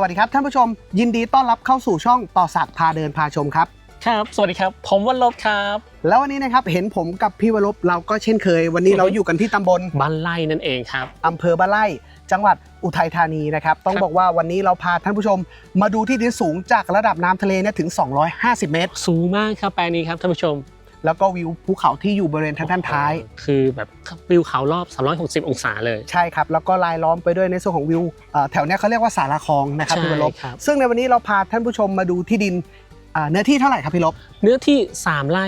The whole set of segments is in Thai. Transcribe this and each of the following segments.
สวัสดีครับท่านผู้ชม ยินดีต้อนรับเข้าสู่ช่องต่อสักดิ์พาเดินพาชมครับครับ สวัสดีครับ ผมวันลบครับ แล้ววันนี้นะครับเห็นผมกับพี่วรบเราก็เช่นเคย วันนี้เราอยู่กันที่ตำบลบ้านไล่นั่นเองครับอำเภอบ้านไร่ จังหวัดอุทัยธานีนะครับ ต้องครับบอกว่าวันนี้เราพาท่านผู้ชม มาดูที่ดินสูงจากระดับน้ำทะเลเนี่ยถึง 250 เมตร สูงมากครับแปลงนี้ครับท่านผู้ชม แล้วก็วิวภูเขาที่อยู่บริเวณทางด้านท้าย คือแบบวิวเขารอบ 360 องศาเลย ใช่ครับ แล้วก็ลายล้อมไปด้วยในส่วนของวิวเอ่อแถวเนี้ยเขาเรียกว่าสาราคลองนะครับใช่พี่วรบครับซึ่งในวันนี้เราพาท่านผู้ชมมาดูที่ดินอ่าเนื้อที่เท่าไหร่ครับพี่ลบ เนื้อที่ 3ไร่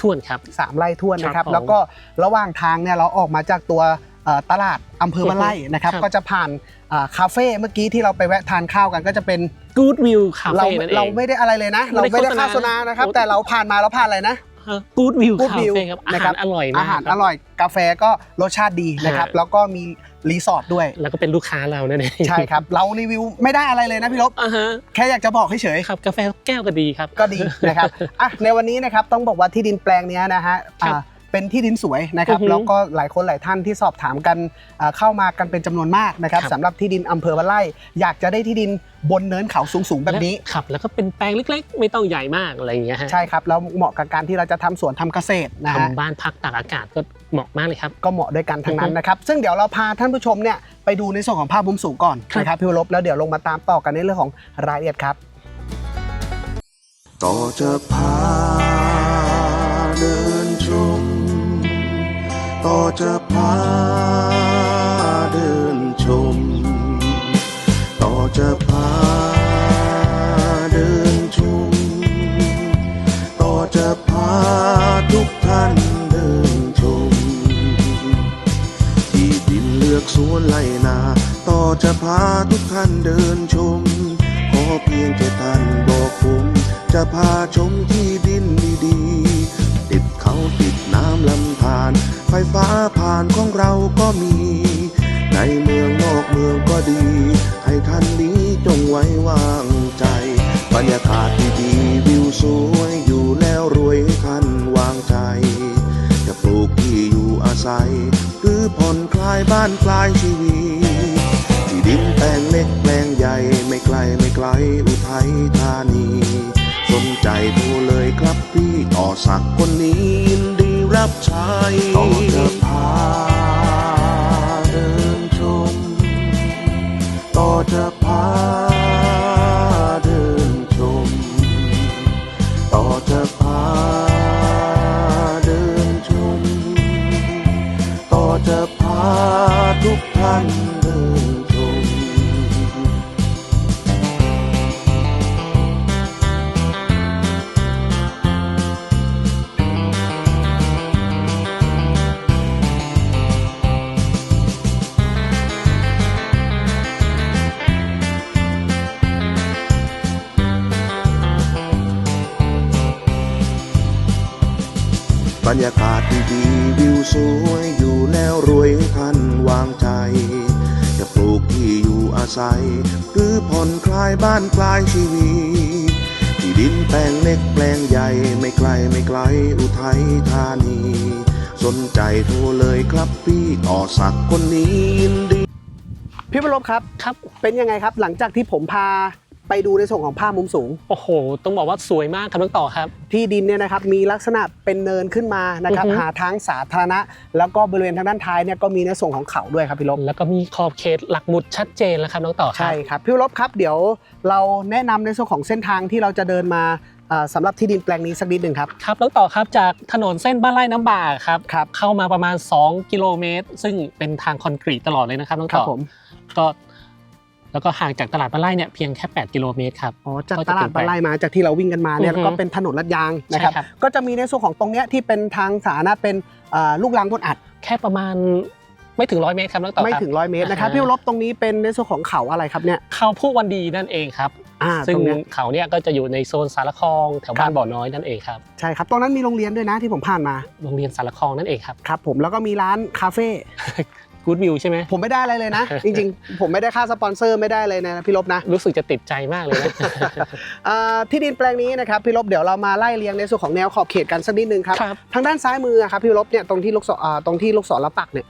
ท่วนครับสามไร่ท้วนนะคครัรับบผมแล้วก็ระหว่างทางเนี่ยเราออกมาจากตัวเอ่อตลาดอำเภอบ้านไร่นะครับครับก็จะผ่านอ่าคาเฟ่เมื่อกี้ที่เราไปแวะทานข้าวกันก็จะเป็น Good View คาเราเฟ่นั่นเองเราไม่ได้อะไรเลยนะไม่เราได้ไม่ได้โฆษณาค่าโฆษณานะครับโอ้แต่เราผ่านมาเราผ่านอะไรนะ กูดวิว Good คา View เฟ่ครับอานะครัหาบ รอร่อยมากอาหารคอบร่อยกาแฟก็รสชาติดีนะครับฮะแล้วก็มีรีสอร์ทด้วย แล้วก็เป็นลูกค้าเรานั่นเองใช่ครับ เรารีวิวไม่ได้อะไรเลยนะพี่ลบ อ่าฮะแค่อยากจะบอกเฉยๆครับกาแฟแก้วก็ดีครับก็ดีนะครับอะในวันนี้นะครับต้องบอกว่าที่ดินแปลงเนี้ยนะฮะครับ อ่า เป็นที่ดินสวยนะครับอือฮึแล้วก็หลายคนหลายท่านที่สอบถามกันอ่าเข้ามากันเป็นจำนวนมากนะครับครับ สำหรับที่ดินอำเภอบ้านไร่ อยากจะได้ที่ดินบนเนินเขาสูงๆแบบนี้ และครับแล้วก็เป็นแปลงเล็กๆ ไม่ต้องใหญ่มากอะไรอย่างเงี้ยฮะใช่ครับแล้วเหมาะกับการที่เราจะทำสวนทำเกษตรนะฮะ ทำบ้านพักตากอากาศก็เหมาะมากเลยครับ ก็เหมาะด้วยกันทั้งนั้อืนอฮึนะครับ ซึ่งเดี๋ยวเราพาท่านผู้ชมเนี่ยไปดูในส่วนของภาพมุมสูงก่อนครับ นะครับพี่วรบแล้วเดี๋ยวลงมาตามต่อกันในเรื่องของรายละเอียดครับ ต่อจะพาเดินชม ต่อจะพาเดินชม ต่อจะพาเดินชม ต่อจะพาทุกท่านเดินชม ที่ดินเลือกสวนไล่นา ต่อจะพาทุกท่านเดินชม ขอเพียงแค่ท่านบอกผม จะพาชมที่ดินดีๆติดเขาติดน้ำลำธ ไฟฟ้าผ่านของเราก็มี ในเมืองนอกเมืองก็ดี ให้ท่านนี้จงไว้วางใจ บรรยากาศดีๆวิวสวยอยู่แล้วรวยท่านวางใจ จะปลูกที่อยู่อาศัย หรือผ่อนคลายบ้านคลายชีวิตที่ดินแปลงเล็กแปลงใหญ่ไม่ไกลไม่ไกลอุทัยธานี สนใจโทรเลยครับพี่ต่อสักคนนี้ รับใช้ต่อจะพาเดินชมต่อจะพาเดินชมต่อจะพาเดินชมต่อจะพาทุกท่าน ยากาศดีๆวิวสวยอยู่แล้วรวยให้ท่านวางใจ จะปลูกที่อยู่อาศัย หรือผ่อนคลายบ้านคลายชีวิตที่ดินแปลงเล็กแปลงใหญ่ไม่ไกลไม่ไกลอุทัยธานี สนใจโทรเลยครับพี่ต่อสักดิ์คนนี้ยินดี พี่วรบครับ ครับ เป็นยังไงครับ หลังจากที่ผมพา ไปดูในส่วนของภาพมุมสูง โอ้โห ต้องบอกว่าสวยมากครับน้องต่อครับ ที่ดินเนี่ยนะครับมีลักษณะเป็นเนินขึ้นมานะครับอือฮึหาทางสาธารณะ แล้วก็บริเวณทางด้านท้ายเนี่ยก็มีในส่วนของเขาด้วยครับพี่ลบแล้วก็มีขอบเขตหลักหมุดชัดเจนแล้วครับน้องต่อครับใช่ครับพี่ลบครับเดี๋ยวเราแนะนำในส่วนของเส้นทางที่เราจะเดินมาอ่าสำหรับที่ดินแปลงนี้สักนิดหนึ่งครับครับน้องต่อครับจากถนนเส้นบ้านไร่น้ำบากครับครับเข้ามาประมาณ 2 กิโลเมตร ซึ่งเป็นทางคอนกรีตตลอดเลยนะครับน้องครัต่บอผมก็ แล้วก็ห่างจากตลาดบ้านไร่เนี่ยเพียงแค่ 8 กิโลเมตรครับ อ๋อ จากก็ตจะลาดเป็นแปลบ้างนไร่มาจากที่เราวิ่งกันมาเนี่ยอือฮึก็เป็นถนนลาดยางนะครับ ใช่ครับ ก็จะมีในส่วนของตรงเนี้ยที่เป็นทางสาธารณะเป็นอ่าลูกรังบนอัดแค่ประมาณไม่ถึงร้อยเมตรครับน้องต่อไม่ครับถึงร้อยเมตรนะครับอ่าฮะ พี่ลบตรงนี้เป็นในส่วนของเขาอะไรครับเนี่ยเขาผู้วันดีนั่นเองครับ อ่าซึ่งตรงเนี้ย เขาเนี่ยก็จะอยู่ในโซนสารคลองแถวบ้าครันบบ่อน้อยนั่นเองครับ ใช่ครับตรงนั้นมีโรงเรียนด้วยนะที่ผมผ่านมาโรงเรียนสารคลองนั่นเองครับ ครับ ผมแล้วก็มีร้านคาเฟ่ กู๊ดวิวใช่ไหมผมไม่ได้อะไรเลยนะ จริงๆ ผมไม่ได้ค่าสปอนเซอร์ไม่ได้เลยนะพี่ลบนะ รู้สึกจะติดใจมากเลยนะ อ่าที่ดินแปลงนี้นะครับพี่ลบเดี๋ยวเรามาไล่เรียงในส่วนของแนวขอบเขตกันสักนิดนึงครับ ครับ ทางด้านซ้ายมืออะครับพี่ลบเนี่ยตรงที่ลูกศรอ่าตรงที่ลูกศรเราปักเนี่ย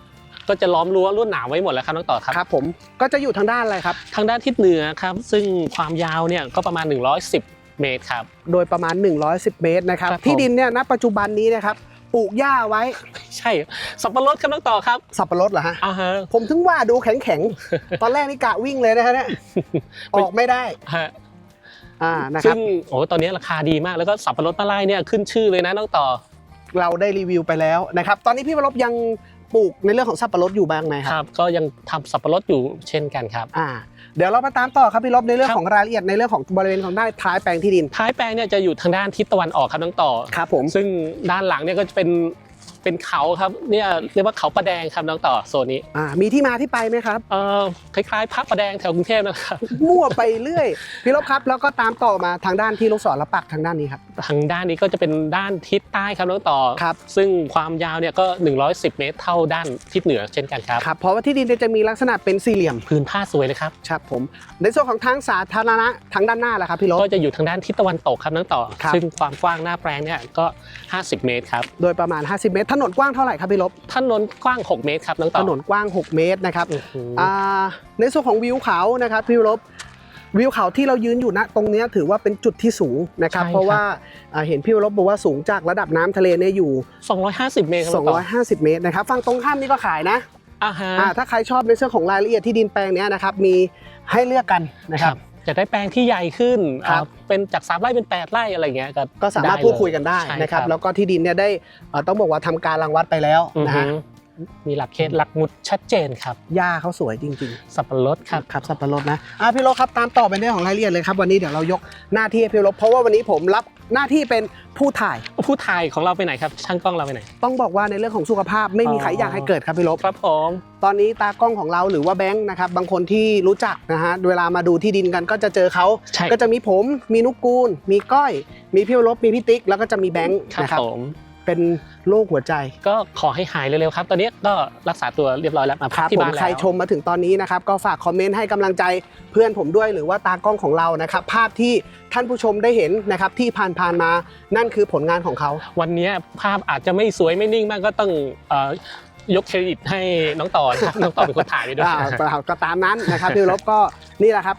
ก็จะล้อมรั้วลวดหนามไว้หมดแล้วครับน้องต่อครับ ครับผมก็จะอยู่ทางด้านอะไรครับ ทางด้านทิศเหนือครับ ซึ่งความยาวเนี่ยก็ประมาณ 110 เมตรครับ โดยประมาณ 110 เมตรนะครับ ครับผม ที่ดินเนี่ยณปัจจุบันนี้นะครับ ปลูกหญ้าไว้ ใช่ สับปะรดครับน้องต่อครับ สับปะรดเหรอฮะ อ่าฮะ ผมถึงว่าดูแข็งแข็งๆตอนแรกนี่กะวิ่งเลยนะฮะเนี่ยออกไม่ได้ฮะอ่านะคซึ่รับงโอ้ตอนนี้ราคาดีมากแล้วก็สับปะรดป้าไร่เนี่ยขึ้นชื่อเลยนะน้องต่อ เราได้รีวิวไปแล้วนะครับ ตอนนี้พี่วรบยัง ปลูกในเรื่องของสับปะรดอยู่บ้างไหมคครับ รับก็ยังทำสับปะรดอยู่เช่นกันครับ อ่า เดี๋ยวเรามาตามต่อครับพี่ลบในเรื่องครับ ของรายละเอียดในเรื่องของบริเวณของด้านท้ายแปลงที่ดินท้ายแปลงเนี่ยจะอยู่ทางด้านทิศตะวันออกครับน้องต่อ ครับผมซึ่งด้านหลังเนี่ยก็จะเป็น เป็นเขาครับเนี่ยเรียกว่าเขาประแดงครับน้องต่อโซนนี้อ่ามีที่มาที่ไปไหมครับเอ่อคล้ายๆพระประแดงแถวกรุงเทพนะครับมั่วไปเรื่อยพี่ลบครับแล้วก็ตามต่อมาทางด้านที่ลูกศรและปักทางด้านนี้ครับทางด้านนี้ก็จะเป็นด้านทิศใต้ครับน้องต่อครับซึ่งความยาวเนี่ยก็ 110 เมตร เท่าด้านทิศเหนือเช่นกันครับครับเพราะว่าที่ดินเนี่ยจะมีลักษณะเป็นสี่เหลี่ยมพื้นผ้าสวยเลยครับครับผมในส่วนของทางสาธารณะทางด้านหน้าล่ะครับพี่ลบก็จะอยู่ทางด้านทิศตะวันตกครับน้องต่อครับซึ่งความกว้างหน้าแปลงเนี่ยก็ 50 เมตรครับโดยประมาณ 50 เมตรถนนกว้างเท่าไหร่ครับพี่ลบถนนกว้าง 6 เมตรครับน้องต่อถนนกว้าง 6 เมตรนะครับอื้อหือออ่าในส่วนของวิวเขานะครับพี่ลบวิวเขาที่เรายืนอยู่ณตรงเนี้ยถือว่าเป็นจุดที่สูงนะครับใช่ครับเพราะว่าอ่าเห็นพี่ลบบอกว่าสูงจากระดับน้ำทะเลเนี่ยอยู่ 250 เมตรครับน้องต่อ250 เมตรนะครับฝั่งตรงข้ามนี่ก็ขายนะอ่าฮะอ่าถ้าใครชอบในเรื่องของรายละเอียดที่ดินแปลงเนี้ยนะครับมีให้เลือกกันนะครับ จะได้แปลงที่ใหญ่ขึ้นครับอ่าเป็นจาก3ไร่เป็น8ไร่อะไรเงี้ยก็ก็สามารถไเลพูดคุยกันได้ใช่นะครับแล้วก็ที่ดินเนี่ยได้เอ่อต้องบอกว่าทำการรังวัดไปแล้วอือนะหืฮะอมีหลักเขตหลักหมุดชัดเจนครับหญ้าเขาสวยจริงสับปะรดครับๆครับสับปะรดนะอะพี่ลบครับตามต่อไปในเรื่องของรายละเอียดเลยครับวันนี้เดี๋ยวเรายกหน้าที่ให้พี่ลบเพราะว่าวันนี้ผมรับ หน้าที่เป็นผู้ถ่าย ผู้ถ่ายของเราไปไหนครับ ช่างกล้องเราไปไหน ต้องบอกว่าในเรื่องของสุขภาพไม่มีใครอ๋อออยากให้เกิดครับพี่ลบครับผมตอนนี้ตากล้องของเราหรือว่าแบงค์นะครับบางคนที่รู้จักนะฮะเวลามาดูที่ดินกันก็จะเจอเขาใช่ ก็จะมีผมมีนุกกูล มีก้อย มีพี่ลบมีพี่ติ๊กแล้วก็จะมีแบงค์ครับนะครับผม เป็น โรคหัวใจ ก็ขอให้หายเร็วๆครับ ตอนนี้ก็รักษาตัวเรียบร้อยแล้วมาคพักรับที่ผมบ้านแล้ว ใครชมมาถึงตอนนี้นะครับ ก็ฝากคอมเมนต์ให้กำลังใจเพื่อนผมด้วยหรือว่าตากล้องของเรานะครับ ภาพที่ท่านผู้ชมได้เห็นนะครับที่ผ่านๆมานั่นคือผลงานของเขา วันนี้ภาพอาจจะไม่สวยไม่นิ่งมากก็ต้องเอ่อยกเครดิตให้น้องต่อนะครับ น้องต่อเป็นคนถ่ายไปด้วย อ่าเปล่าก็ตามนั้นนะครับ พี่ลบก็นี่แหละครับ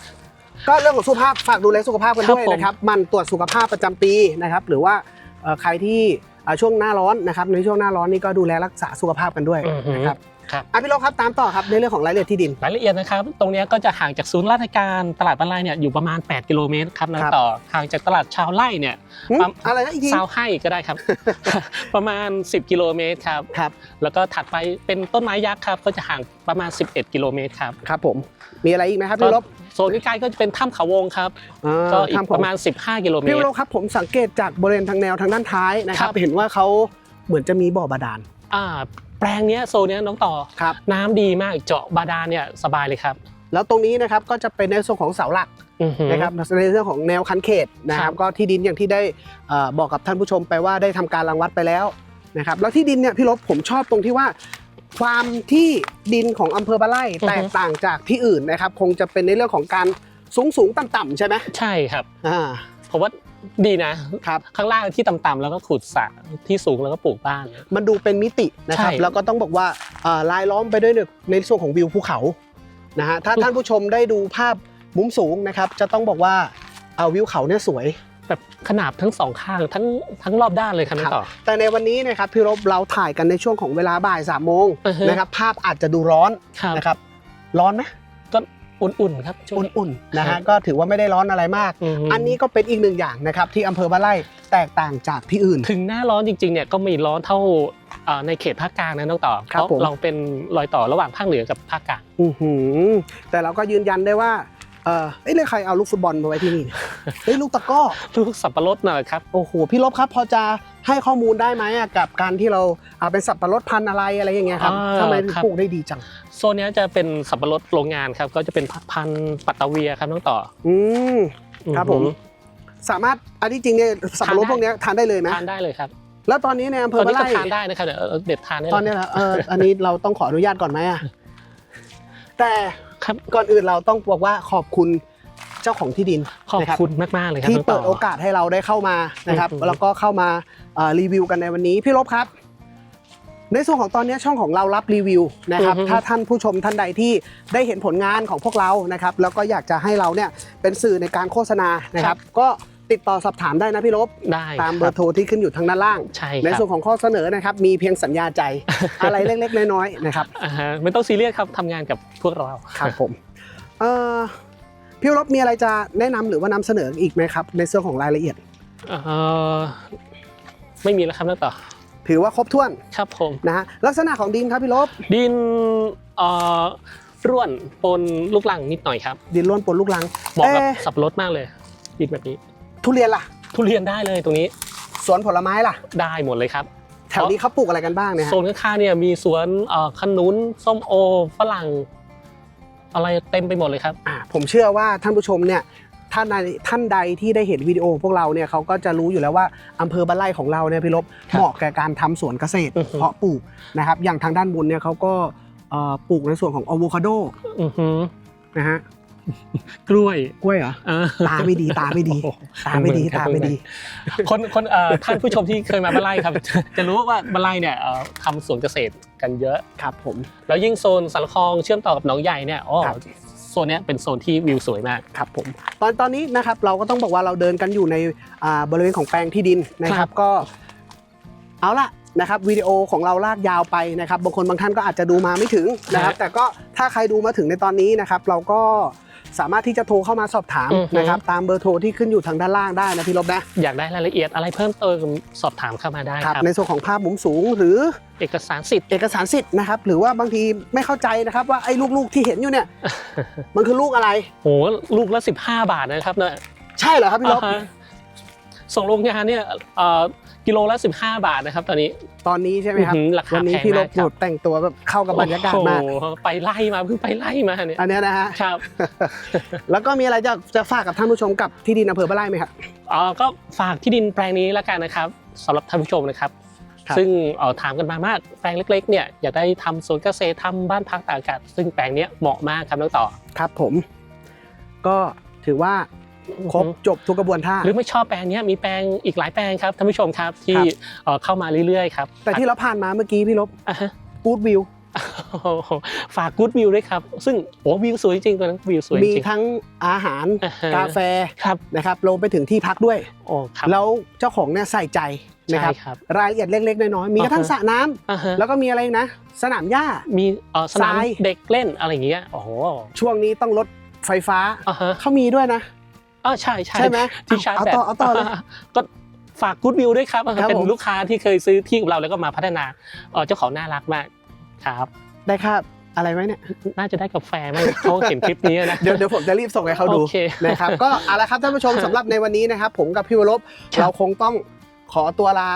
ก็เรื่องของสุขภาพฝากดูแลสุขภาพกันด้วยครับผม นะครับหมันตรวจสุขภาพประจำปีนะครับ หรือว่าเอ่อใครที่อ่า ช่วงหน้าร้อนนะครับในช่วงหน้าร้อนนี่ก็ดูแลรักษาสุขภาพกันด้วยอือฮึนะครับครับอะพี่ลบครับตามต่อครับในเรื่องของรายละเอียดที่ดินรายละเอียดนะครับ ตรงเนี้ยก็จะห่างจากศูนย์ราชการตลาดบ้านไร่เนี่ยอยู่ประมาณ 8 กิโลเมตรครับน้องครับต่อห่างจากตลาดชาวไร่เนี่ยหึปั๊มอะไรนะอีกทีซาวให้ก็ได้ครับ ประมาณ 10 กิโลเมตรครับครับ แล้วก็ถัดไปเป็นต้นไม้ยักษ์ครับก็จะห่างประมาณ 11 กิโลเมตรครับครับผมมีอะไรอีกไหมครับพี่ลบ โซนใกล้ๆก็จะเป็นถ้ำเขาวงครับอ่าก็อีกทำผประมาณ 15 กิโลเมพี่ตรลบครับผมสังเกตจากบริเวณทางแนวทางด้านท้ายนะครับ ครับ เห็นว่าเขาเหมือนจะมีบ่อบาดาลอ่าแปลงเนี้ยโซนเนี้ยน้องต่อ ครับ น้ำดีมากเจาะบาดาลเนี่ยสบายเลยครับแล้วตรงนี้นะครับก็จะเป็นในส่วนของเสาหลักอือหือ นะครับในเรื่องของแนวคันเขตนะคครัรับบ ก็ที่ดินอย่างที่ได้เอ่อบอกกับท่านผู้ชมไปว่าได้ทำการรังวัดไปแล้วนะครับแล้วที่ดินเนี่ยพี่ลบผมชอบตรงที่ว่า ความที่ดินของอำเภอบ้านไร่แตกต่างจากที่อื่นนะครับ คงจะเป็นในเรื่องของการสูงสูงต่ำต่ำๆใช่ไหมใช่ครับอ่าผมว่าดีนะครับข้างล่างที่ต่ำๆแล้วก็ขุดสระที่สูงแล้วก็ปลูกบ้าน มันดูเป็นมิตินะครับใช่แล้วก็ต้องบอกว่าเอ่อลายล้อมไปด้วยในส่วนของวิวภูเขานะฮะถ้าท่านผู้ชมได้ดูภาพมุมสูงนะครับ จะต้องบอกว่าเอ่อวิวเขาเนี่ยสวย แบบขนาบทั้งสองข้างทั้งทั้งรอบด้านเลยครับน้องต่อ แต่ในวันนี้นะครับพี่รบเราถ่ายกันในช่วงของเวลาบ่ายสามโมงอือฮึนะครับภาพอาจจะดูร้อนครับนะครับร้อนไหมก็อุ่นๆครับช่วงนี้อุ่นๆนะครัฮะบก็ถือว่าไม่ได้ร้อนอะไรมากมอันนี้ก็เป็นอีกหนึ่งอย่างนะครับที่อำเภอบ้านไร่แตกต่างจากที่อื่น ถึงหน้าร้อนจริงๆเนี่ยก็ไม่ร้อนเท่าเอ่อในเขตภาคกลางนะน้องต่อครับเพราะผมเราเป็นรอยต่อระหว่างภาคเหนือกับภาคกลางอื้อหือแต่เราก็ยืนยันได้ว่า เออเอ้ยแล้วใครเอาลูกฟุตบอลมาไว้ที่นี่เนี่ยเฮ้ยลูกตะกร้อ ลูกสับปะรดน่ะครับ โอ้โห พี่ลบครับ พอจะให้ข้อมูลได้ไหมอะกับการที่เราเอาเป็นสับปะรดพันธุ์อะไรอะไรอย่างเงี้ยครับอ่าทำไมถึงครับ ปลูกได้ดีจัง โซนเนี้ยจะเป็นสับปะรดโรงงานครับ ก็จะเป็นพันธุ์ปัตตาเวียครับน้องต่ออืม ครับผม อือ สามารถอันที่จริงเนี่ยสับปะรดทานได้ พวกเนี้ยทานได้เลยไหมหือทานได้เลยครับแล้วตอนนี้ในอำเภตออนนี้บ้านก็ไร่ทานได้นะครับเดี๋ยวเออเด็ดทานได้ตอนเนี้ยเลยนะเอออันนี้เราต้องขออนุญาตก่อนไหมอะแต่ ครับก่อนอื่นเราต้องบอกว่าขอบคุณเจ้าของที่ดินขอบนะรั คุณมากๆเลยครับที่น้องเปิต่ดโอกาสให้เราได้เข้ามานะครับ อือหือแล้วก็เข้ามาเอ่อรีวิวกันในวันนี้พี่ลบครับ ในส่วนของตอนนี้ช่องของเรารับรีวิวนะครับอือฮึถ้าท่านผู้ชมท่านใดที่ได้เห็นผลงานของพวกเรานะครับ แล้วก็อยากจะให้เราเนี่ยเป็นสื่อในการโฆษณานะครับ ก็ ติดต่อสอบถามได้นะพี่ลบ ได้ตามเบอร์โทรที่ขึ้นอยู่ทางด้านล่าง ใช่ในครับส่วนของข้อเสนอนะครับมีเพียงสัญญาใจอะไรเล็กๆน้อยๆนะครับอ่าฮะไม่ต้องซีเรียสครับทำงานกับพวกเราครับผมเอ่อพี่ลบมีอะไรจะแนะนำหรือว่านำเสนออีกไหมครับในส่วนของรายละเอียดเอ่อไม่มีแล้วครับน้องต่อ ถือว่าครบถ้วนครับผมนะฮะลักษณะของดินครับพี่ลบดินเอ่อร่วนปนลูกลังนิดหน่อยครับ ดินล้วนปนลูกลังเหมาะกับเอ๊ะสับปะรดมากเลยดินแบบนี้ ทุเรียนล่ะ ทุเรียนได้เลยตรงนี้ สวนผลไม้ล่ะ ได้หมดเลยครับแถวนี้เขาปลูกอะไรกันบ้างเนี่ยฮะโซนข้างๆเนี่ยมีสวนเอ่อขนุนส้มโอฝรั่ง อะไรเต็มไปหมดเลยครับ อ่าผมเชื่อว่าท่านผู้ชมเนี่ยท่านใดท่านใดที่ได้เห็นวิดีโอพวกเราเนี่ยเขาก็จะรู้อยู่แล้วว่าอำเภอบ้านไร่ของเราเนี่ยพี่ลบครับเหมาะแก่การทำสวนเกษตร อือฮึ เพาะปลูกนะครับอย่างทางด้านบนเนี่ยเขาก็เอ่อปลูกในส่วนของอะโวคาโดอือหือนะฮะ กล้วยกล้วยเหรอเออตาไม่ดีตาไม่ดีโอ้โหตาไม่ดีตาไม่ดี คนคนเอ่อท่านผู้ชมที่เคยมาบ้านไร่ครับ จะรู้ว่าบ้านไร่เนี่ยเอ่อทำสวนเกษตรกันเยอะครับผมแล้วยิ่งโซนสารคลองเชื่อมต่อกับหนองใหญ่เนี่ยอ๋อครับโซนเนี้ยเป็นโซนที่วิวสวยมากครับผมตอนตอนนี้นะครับเราก็ต้องบอกว่าเราเดินกันอยู่ในอ่าบริเวณของแปลงที่ดินนะคครัรับบก็ เอาละนะครับวิดีโอของเราลากยาวไปนะครับบางคนบางท่านก็อาจจะดูมาไม่ถึงนะครับฮะแต่ก็ถ้าใครดูมาถึงในตอนนี้นะครับ เราก็ สามารถที่จะโทรเข้ามาสอบถามอือฮึนะครับตามเบอร์โทรที่ขึ้นอยู่ทางด้านล่างได้นะพี่ลบนะอยากได้รายละเอียดอะไรเพิ่มเติมสอบถามเข้ามาได้คครัรับบในส่วนของภาพมุมสูงหรือเอกสารสิทธิ์เอกสารสิทธิ์นะครับหรือว่าบางทีไม่เข้าใจนะครับว่าไอ้ลูกๆที่เห็นอยู่เนี่ยมันคือลูกอะไรโหลูกละ 15 บาทนะครับเนี่ยใช่เหรอครับพี่ลบอ่าฮะ ส่งโรงงานเนี่ยเอ่อกิโลละ 15 บาทนะครับ ตอนนี้ ตอนนี้ใช่ไหมครับ อื้อหือราคาวันนี้แพงพี่ลมาบกหคมรับดแต่งตัวแบบเข้ากับบรรยากาศมาก โอ้โหไปไล่มาเพิ่งไปไล่มาเนี่ยอันเนี้ยนะฮะ ครับ แล้วก็มีอะไรจะจะฝากกับท่านผู้ชมกับที่ดินอำเภอบ้านไร่ไหมครับ เอ่อก็ฝากที่ดินแปลงนี้แล้วกันนะครับสำหรับท่านผู้ชมนะครับ ครับ ซึ่งเอ่อถามกันมามากแปลงเล็กๆเนี่ยอยากได้ทำสวนเกษตรทำบ้านพักตากอากาศ ซึ่งแปลงเนี้ยเหมาะมากครับน้องต่อ ครับผม ก็ถือว่า ครบอือฮึจบทุกกระบวนท่าหรือไม่ชอบแปลงเนี้ยมีแปลงอีกหลายแปลงครับท่านผู้ชมครับที่ครับเอ่อเข้ามาเรื่อยๆครับแต่ที่เราผ่านมาเมื่อกี้พี่ลบอะฮะกูดวิวโอ้โหฝากกู๊ดวิวด้วยครับ ซึ่งโอ้วิวสวยจริงตัวนั้นวิวสวยจมีริงทั้งอาหารอ่าฮะกาแฟครับนะครับลงไปถึงที่พักด้วยโอ้ครับแล้วเจ้าของเนี่ยใส่ใจนะครับใช่ครับรายละเอียดเล็ก ๆ น้อยๆมีกระทั่งอ่าฮะสระน้ำอ่าฮะแล้วก็มีอะไรอีกนะ สนามหญ้ามีเอ่อสนามทรายเด็กเล่นอะไรอย่างเงี้ยโอ้โหช่วงนี้ต้องลดไฟฟ้าอ่าฮะเขามีด้วยนะ อ๋อใช่ใช่ใช่ไหมที่ชาร์จเอาแบตต่อเอาต่อเลยก็ฝากกู๊ดวิวด้วยครับครับเป็นผม ลูกค้าที่เคยซื้อที่กับเราแล้วก็มาพัฒนาเอ่อเจ้าของน่ารักมากครับ ได้ค่าอะไรไหมเนี่ย น่าจะได้กาแฟมั้งเขาเห็นคลิปนี้นะ เดี๋ยวเดี๋ยวผมจะรีบส่งให้เขาดูโอเคนะครับ ก็เอาละครับท่านผู้ชมสำหรับในวันนี้นะครับ ผมกับพี่วรบครับ เราคงต้องขอตัวลา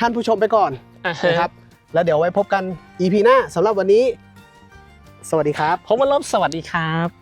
ท่านผู้ชมไปก่อนอ่าฮะนะครับ แล้วเดี๋ยวไว้พบกัน EP หน้าสำหรับวันนี้ สวัสดีครับ ผมว่าลบสวัสดีครับ